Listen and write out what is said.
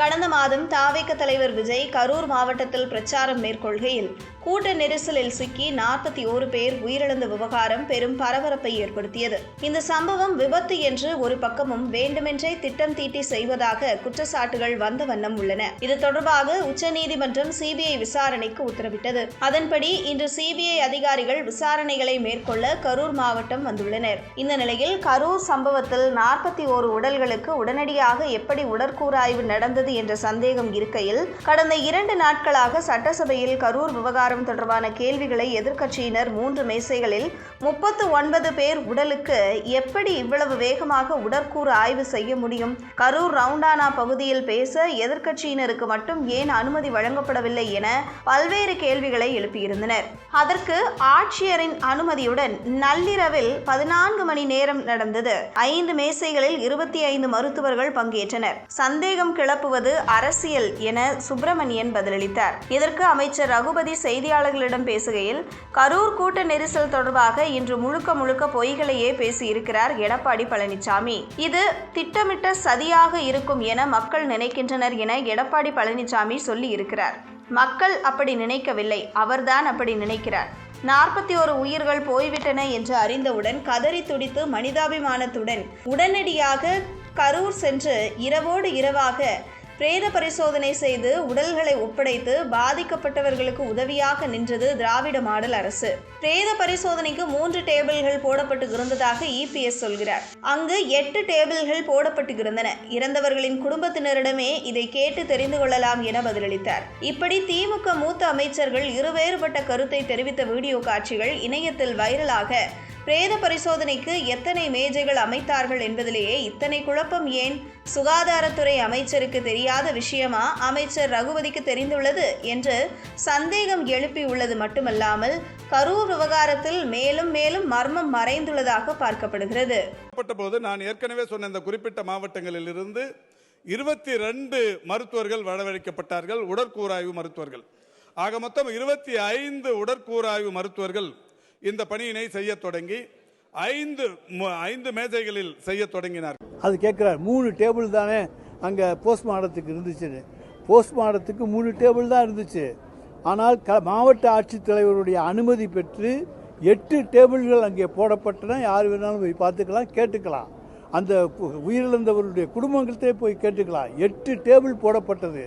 கடந்த மாதம் தாவேக தலைவர் விஜய் கரூர் மாவட்டத்தில் பிரச்சாரம் மேற்கொள்கையில். கூட்ட நெரிசலில் சிக்கி நாற்பத்தி ஓரு பேர் உயிரிழந்த விவகாரம் பெரும் பரபரப்பை ஏற்படுத்தியது. இந்த சம்பவம் விபத்து என்று ஒரு பக்கமும் வேண்டுமென்றே திட்டம் தீட்டி செய்வதாக குற்றச்சாட்டுகள் வந்த வண்ணம் உள்ளன. இது தொடர்பாக உச்சநீதிமன்றம் சிபிஐ விசாரணைக்கு உத்தரவிட்டது. அதன்படி இன்று சிபிஐ அதிகாரிகள் விசாரணைகளை மேற்கொள்ள கரூர் மாவட்டம் வந்துள்ளனர். இந்த நிலையில் கரூர் சம்பவத்தில் நாற்பத்தி ஓரு உடல்களுக்கு உடனடியாக எப்படி உடற்கூறாய்வு நடந்தது என்ற சந்தேகம் இருக்கையில் கடந்த இரண்டு நாட்களாக சட்டசபையில் கரூர் விவகாரம் தொடர்பான கேள்விகளை எதிர்க்கட்சியினர் மூன்று மேசைகளில் முப்பத்து ஒன்பது பேர் உடலுக்கு எப்படி இவ்வளவு வேகமாக உடற்கூறு ஆய்வு செய்ய முடியும்? கரூர் ரவுண்டானா பகுதியில் பேச எதிர்க்கட்சியினருக்கு மட்டும் ஏன் அனுமதி வழங்கப்படவில்லை என பல்வேறு கேள்விகளை எழுப்பியிருந்தனர். அதற்கு ஆட்சியரின் அனுமதியுடன் நள்ளிரவில் பதினான்கு மணி நேரம் நடந்தது. ஐந்து மேசைகளில் இருபத்தி ஐந்து மருத்துவர்கள் பங்கேற்றனர். சந்தேகம் கிளப்புவது அரசியல் என சுப்பிரமணியன் பதிலளித்தார். இதற்கு அமைச்சர் ரகுபதி செய்தி செய்தியாளர்களிடம் பேசுகையில் கரூர் கூட்ட நெரிசல் தொடர்பாக இன்று முழுக்க முழுக்க பொய்களையே பேசியிருக்கிறார் எடப்பாடி பழனிசாமி இது திட்டமிட்ட சதியாக இருக்கும் என மக்கள் நினைக்கின்றனர் என எடப்பாடி பழனிசாமி சொல்லியிருக்கிறார். மக்கள் அப்படி நினைக்கவில்லை அவர்தான் அப்படி நினைக்கிறார். நாற்பத்தி ஒரு உயிர்கள் போய்விட்டன என்று அறிந்தவுடன் கதறி துடித்து மனிதாபிமானத்துடன் உடனடியாக கரூர் சென்று இரவோடு இரவாக பிரேத பரிசோதனை செய்து உடல்களை ஒப்படைத்து பாதிக்கப்பட்டவர்களுக்கு உதவியாக நின்றது திராவிட மாடல் அரசு. பிரேத பரிசோதனைக்கு மூன்று டேபிள்கள் போடப்பட்டு இருந்ததாக இபிஎஸ் சொல்கிறார். அங்கு எட்டு டேபிள்கள் போடப்பட்டு இருந்தன. இறந்தவர்களின் குடும்பத்தினரிடமே இதை கேட்டு தெரிந்து கொள்ளலாம் என பதிலளித்தார். இப்படி திமுக மூத்த அமைச்சர்கள் இருவேறுபட்ட கருத்தை தெரிவித்த வீடியோ காட்சிகள் இணையத்தில் வைரலாக பிரேத பரிசோதனைக்கு எத்தனை மேஜைகள் அமைத்தார்கள் என்பதிலேயே இத்தனை குழப்பம் ஏன்? சுகாதாரத்துறை அமைச்சருக்கு தெரியாத விஷயமா? அமைச்சர் ரகுபதிக்கு தெரிந்துள்ளது என்று சந்தேகம் எழுப்பியுள்ளது மட்டுமல்லாமல் கரூர் விவகாரத்தில் மேலும் மேலும் மர்மம் மறைந்துள்ளதாக பார்க்கப்படுகிறது. போது நான் ஏற்கனவே சொன்ன இந்த குறிப்பிட்ட மாவட்டங்களில் இருந்து இருபத்தி ரெண்டு மருத்துவர்கள் வரவழைக்கப்பட்டார்கள் உடற்கூறாய்வு மருத்துவர்கள். ஆக மொத்தம் இருபத்தி ஐந்து உடற்கூறாய்வு மருத்துவர்கள் இந்த பணியினை செய்ய தொடங்கி ஐந்து ஐந்து மேஜைகளில் செய்ய தொடங்கினார் அது கேட்கிறார் மூணு டேபிள் தானே அங்கே போஸ்ட்மார்ட்டத்துக்கு இருந்துச்சுன்னு. போஸ்ட்மார்ட்டத்துக்கு மூணு டேபிள் தான் இருந்துச்சு. ஆனால் க மாவட்ட ஆட்சித்தலைவருடைய அனுமதி பெற்று எட்டு டேபிள்கள் அங்கே போடப்பட்டன. யார் வேணாலும் போய் பார்த்துக்கலாம் கேட்டுக்கலாம். அந்த உயிரிழந்தவருடைய குடும்பங்கள்தே போய் கேட்டுக்கலாம். எட்டு டேபிள் போடப்பட்டது.